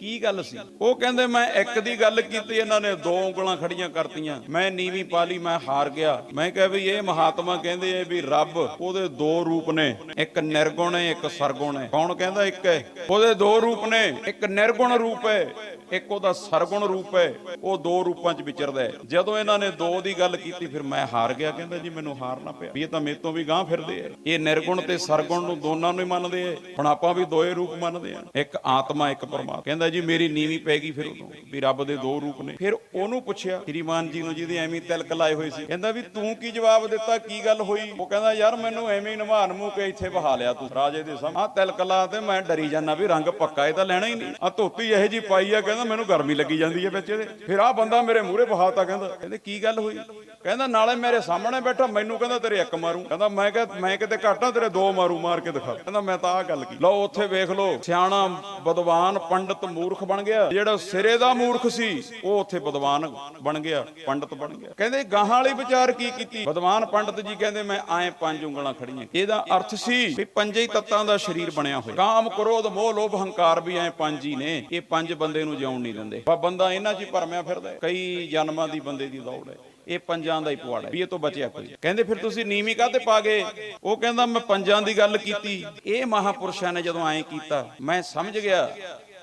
ਕੀ ਗੱਲ ਸੀ? ਉਹ ਕਹਿੰਦੇ, ਮੈਂ ਇੱਕ ਦੀ ਗੱਲ ਕੀਤੀ, ਇਹਨਾਂ ਨੇ ਦੋ ਉਂਗਲਾਂ ਖੜੀਆਂ ਕਰਤੀਆਂ। ਮੈਂ ਨੀਵੀਂ ਪਾਲੀ, ਮੈਂ ਹਾਰ ਗਿਆ। ਮੈਂ ਕਿਹਾ ਵੀ ਇਹ ਮਹਾਤਮਾ ਕਹਿੰਦੇ ਆ ਵੀ ਰੱਬ ਉਹਦੇ ਦੋ ਰੂਪ ਨੇ, ਇੱਕ ਨਿਰਗੁਣ ਹੈ, ਇੱਕ ਸਰਗੁਣ ਹੈ। ਕੌਣ ਕਹਿੰਦਾ ਇੱਕ ਹੈ? ਉਹਦੇ ਦੋ ਰੂਪ ਨੇ, ਇੱਕ ਨਿਰਗੁਣ ਰੂਪ ਹੈ, ਇੱਕ ਉਹਦਾ ਸਰਗੁਣ ਰੂਪ ਹੈ। ਉਹ ਦੋ ਰੂਪਾਂ 'ਚ ਵਿਚਰਦਾ ਹੈ। ਜਦੋਂ ਇਹਨਾਂ ਨੇ ਦੋ ਦੀ ਗੱਲ ਕੀਤੀ, ਫਿਰ ਮੈਂ ਹਾਰ ਗਿਆ। ਕਹਿੰਦਾ ਜੀ, ਮੈਨੂੰ ਹਾਰਨਾ ਪਿਆ। ਵੀ ਇਹ ਤਾਂ ਮੇਰੇ ਤੋਂ ਵੀ ਗਾਂਹ ਫਿਰਦੇ ਆ। ਇਹ ਨਿਰਗੁਣ ਤੇ ਸਰਗੁਣ ਨੂੰ ਦੋਨਾਂ ਨੂੰ ਹੀ ਮੰਨਦੇ ਆ। ਹੁਣ ਆਪਾਂ ਵੀ ਦੋਏ ਰੂਪ ਮੰਨਦੇ ਆ। ਇੱਕ ਆਤਮਾ, ਇੱਕ ਪਰਮਾਤਮਾ। ਕਹਿੰਦਾ ਜੀ, ਮੇਰੀ ਨੀਵੀਂ ਪੈ ਗਈ ਫਿਰ ਉਦੋਂ ਵੀ ਰੱਬ ਦੇ ਦੋ ਰੂਪ ਨੇ। ਫਿਰ ਉਹਨੂੰ ਪੁੱਛਿਆ ਸ਼੍ਰੀਮਾਨ ਜੀ ਨੂੰ ਜਿਹਦੇ ਐਵੇਂ ਤਿਲਕ ਲਾਏ ਹੋਏ ਸੀ। ਕਹਿੰਦਾ ਵੀ, ਤੂੰ ਕੀ ਜਵਾਬ ਦਿੱਤਾ? ਕੀ ਗੱਲ ਹੋਈ? ਉਹ ਕਹਿੰਦਾ, ਯਾਰ, ਮੈਨੂੰ ਐਵੇਂ ਹੀ ਮੂੰਹ ਕੇ ਇੱਥੇ ਬਹਾ ਲਿਆ ਤੂੰ। ਰਾਜੇ ਦੇ ਸਾਹਮਣੇ। ਆ ਤਿਲਕ ਲਾ ਤੇ ਮੈਂ ਡਰੀ ਜਾਂਦਾ ਵੀ ਰੰਗ ਪੱਕਾ, ਇਹ ਤਾਂ ਲੈਣਾ ਹੀ ਨਹੀਂ। ਆ ਧੋਤੀ ਇਹੋ ਜੀ ਪਾਈ ਆ, ਕਹਿੰਦਾ ਮੈਨੂੰ ਗਰਮੀ ਲੱਗੀ ਜਾਂਦੀ ਹੈ ਵਿੱਚ ਇਹਦੇ। ਫਿਰ ਆ ਬੰਦਾ ਮੇਰੇ ਮੂਹਰੇ ਬਹਾਤਾ ਕਹਿੰਦਾ, ਕਹਿੰਦੇ, ਕੀ ਗੱਲ ਹੋਈ? ਕਹਿੰਦਾ, ਨਾਲੇ ਮੇਰੇ ਸਾਹਮਣੇ ਬੈਠਾ, ਮੈਨੂੰ ਕਹਿੰਦਾ ਤੇਰੇ ਇੱਕ ਮਾਰੂ। ਕਹਿੰਦਾ, ਮੈਂ ਕਿਹਾ, ਮੈਂ ਕਿਤੇ ਘਾਟਾਂ ਤੇਰੇ ਦੋ ਮਾਰੂ ਮਾਰ ਕੇ ਦਿਖਾ ਕਹਿੰਦਾ, ਮੈਂ ਤਾਂ ਆਹ ਗੱਲ ਕੀ ਲਓ, ਉੱਥੇ ਵੇਖ ਲਓ, ਸਿਆਣਾ ਬਦਵਾਨ ਪੰਡਤ ਮੂਰਖ ਬਣ ਗਿਆ। ਜਿਹੜਾ ਸਿਰੇ ਦਾ ਮੂਰਖ ਸੀ, ਉਹ ਉੱਥੇ ਬਦਵਾਨ ਬਣ ਗਿਆ, ਪੰਡਤ ਬਣ ਗਿਆ। ਕਹਿੰਦੇ ਗਾਹਾਂ ਵਾਲੀ ਵਿਚਾਰ ਕੀ ਕੀਤੀ? ਬਦਵਾਨ ਪੰਡਤ ਜੀ ਕਹਿੰਦੇ, ਮੈਂ ਆਏ ਪੰਜ ਉਂਗਲਾਂ ਖੜੀਆਂ ਇਹਦਾ ਅਰਥ ਸੀ ਵੀ ਪੰਜੇ ਹੀ ਤੱਤਾਂ ਦਾ ਸਰੀਰ ਬਣਿਆ ਹੋਇਆ। ਕਾਮ, ਕ੍ਰੋਧ, ਮੋਹ, ਲੋਭ, ਹੰਕਾਰ ਵੀ ਐ ਪੰਜ ਹੀ ਨੇ। ਇਹ ਪੰਜ ਬੰਦੇ ਨੂੰ ਜਿਉਣ ਨਹੀਂ ਦਿੰਦੇ। ਪਰ ਬੰਦਾ ਇਹਨਾਂ 'ਚ ਹੀ ਭਰਮਿਆ ਫਿਰਦਾ ਕਈ ਜਨਮਾਂ ਦੀ ਬੰਦੇ ਦੀ ਦੌੜ ਹੈ। ਇਹ ਪੰਜਾਂ ਦਾ ਹੀ ਪਵਾੜਾ ਵੀ ਇਹ ਤੋਂ ਬਚਿਆ ਕੋਈ। ਕਹਿੰਦੇ ਫਿਰ ਤੁਸੀਂ ਨੀਵੀਂ ਕਾਹਤੇ ਪਾ ਗਏ? ਉਹ ਕਹਿੰਦਾ ਮੈਂ ਪੰਜਾਂ ਦੀ ਗੱਲ ਕੀਤੀ। ਇਹ ਮਹਾਪੁਰਸ਼ਾਂ ਨੇ ਜਦੋਂ ਐਂ ਕੀਤਾ, ਮੈਂ ਸਮਝ ਗਿਆ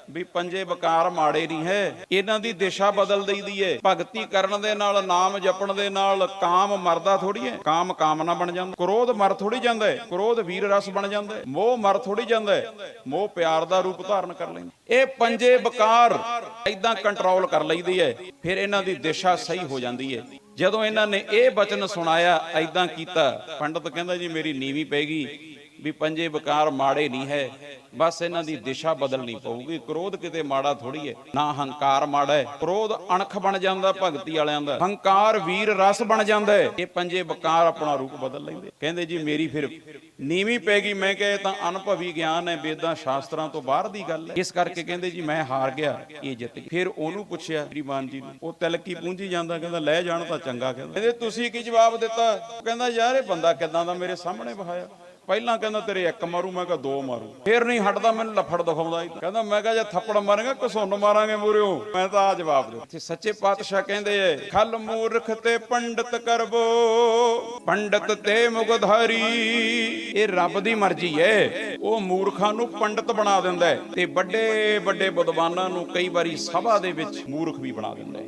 ਵੀ ਪੰਜੇ ਬਕਾਰ ਮਾੜੇ ਨਹੀਂ ਹੈ। ਇਹਨਾਂ ਦੀ ਦਿਸ਼ਾ ਬਦਲ ਦਈਦੀ ਹੈ। ਭਗਤੀ ਕਰਨ ਦੇ ਨਾਲ, ਨਾਮ ਜਪਣ ਦੇ ਨਾਲ, ਕਾਮ ਮਰਦਾ ਥੋੜੀ ਹੈ। ਕਾਮ ਕਾਮਨਾ ਬਣ ਜਾਂਦਾ। ਕ੍ਰੋਧ ਮਰ ਥੋੜੀ ਜਾਂਦਾ ਹੈ। ਕ੍ਰੋਧ ਵੀਰ ਰਸ ਬਣ ਜਾਂਦਾ ਹੈ। ਮੋਹ ਮਰ ਥੋੜੀ ਜਾਂਦਾ ਹੈ। ਮੋਹ ਪਿਆਰ ਦਾ ਰੂਪ ਧਾਰਨ ਕਰ ਲੈਂਦਾ ਇਹ ਪੰਜੇ ਬਕਾਰ ਐਦਾਂ ਕੰਟਰੋਲ ਕਰ ਲਈਦੀ ਹੈ। ਫਿਰ ਇਹਨਾਂ ਦੀ ਦਿਸ਼ਾ ਸਹੀ ਹੋ ਜਾਂਦੀ ਹੈ। ਜਦੋਂ ਇਹਨਾਂ ਨੇ ਇਹ ਬਚਨ ਸੁਣਾਇਆ ਐਦਾਂ ਕੀਤਾ, ਪੰਡਤ ਕਹਿੰਦਾ ਜੀ, ਮੇਰੀ ਨੀਵੀਂ ਪੈ ਗਈ। ਵੀ ਪੰਜੇ ਵਿਕਾਰ ਮਾੜੇ ਨਹੀਂ ਹੈ, ਬਸ ਇਹਨਾਂ ਦੀ ਦਿਸ਼ਾ ਬਦਲਣੀ ਪਊਗੀ। ਕ੍ਰੋਧ ਕਿਤੇ ਮਾੜਾ ਥੋੜੀ ਹੈ, ਨਾ ਹੰਕਾਰ ਮਾੜਾ ਹੈ। ਕ੍ਰੋਧ ਅਣਖ ਬਣ ਜਾਂਦਾ, ਭਗਤੀ ਵਾਲਿਆਂ ਦਾ। ਹੰਕਾਰ ਵੀਰ ਰਸ ਬਣ ਜਾਂਦਾ ਹੈ। ਇਹ ਪੰਜੇ ਵਿਕਾਰ ਆਪਣਾ ਰੂਪ ਬਦਲ ਲੈਂਦੇ। ਕਹਿੰਦੇ ਜੀ, ਮੇਰੀ ਫਿਰ ਨੀਵੀਂ ਪੈ ਗਈ। ਮੈਂ ਕਹੇ ਤਾਂ ਅਨੁਭਵੀ ਗਿਆਨ ਹੈ। ਵੇਦਾਂ ਸ਼ਾਸਤਰਾਂ ਤੋਂ ਬਾਹਰ ਦੀ ਗੱਲ ਹੈ। ਇਸ ਕਰਕੇ ਕਹਿੰਦੇ ਜੀ, ਮੈਂ ਹਾਰ ਗਿਆ। ਇਹ ਜਿੱਤ ਗਈ। ਫਿਰ ਉਹਨੂੰ ਪੁੱਛਿਆ ਸ਼੍ਰੀਮਾਨ ਜੀ ਨੂੰ। ਉਹ ਤਿਲਕੀ ਪੂੰਝੀ ਜਾਂਦਾ, ਕਹਿੰਦਾ, ਲੈ ਜਾਣ ਤਾਂ ਚੰਗਾ ਕਹਿੰਦਾ। ਕਹਿੰਦੇ, ਤੁਸੀਂ ਕੀ ਜਵਾਬ ਦਿੱਤਾ? ਕਹਿੰਦਾ, ਯਾਰ, ਇਹ ਬੰਦਾ ਕਿਦਾਂ ਦਾ ਮੇਰੇ ਸਾਹਮਣੇ ਬਹਾਇਆ ਪਹਿਲਾਂ ਕਹਿੰਦਾ ਤੇਰੇ ਇੱਕ ਮਾਰੂ, ਮੈਂ ਕਿਹਾ ਦੋ ਮਾਰੂ। ਫੇਰ ਨਹੀਂ ਹਟਦਾ, ਮੈਨੂੰ ਲਫੜ ਦਿਖਾਉਂਦਾ ਕਹਿੰਦਾ, ਮੈਂ ਕਿਹਾ ਜੇ ਥੱਪੜ ਮਾਰਾਂਗਾ ਕਸੁੰਨ ਮਾਰਾਂਗੇ ਮੂਰਿਓ ਮੈਂ ਤਾਂ ਆ ਜਵਾਬ ਦੇ ਤੇ ਸੱਚੇ ਪਾਤਸ਼ਾਹ ਕਹਿੰਦੇ ਐ, ਖਲ ਮੂਰਖ ਤੇ ਪੰਡਤ ਕਰਬੋ ਪੰਡਤ ਤੇ ਮੁਗਧਾਰੀ। ਇਹ ਰੱਬ ਦੀ ਮਰਜ਼ੀ ਐ। ਉਹ ਮੂਰਖਾਂ ਨੂੰ ਪੰਡਤ ਬਣਾ ਦਿੰਦਾ ਹੈ ਤੇ ਵੱਡੇ ਵੱਡੇ ਵਿਦਵਾਨਾਂ ਨੂੰ ਕਈ ਵਾਰੀ ਸਭਾ ਦੇ ਵਿੱਚ ਮੂਰਖ ਵੀ ਬਣਾ ਦਿੰਦਾ ਹੈ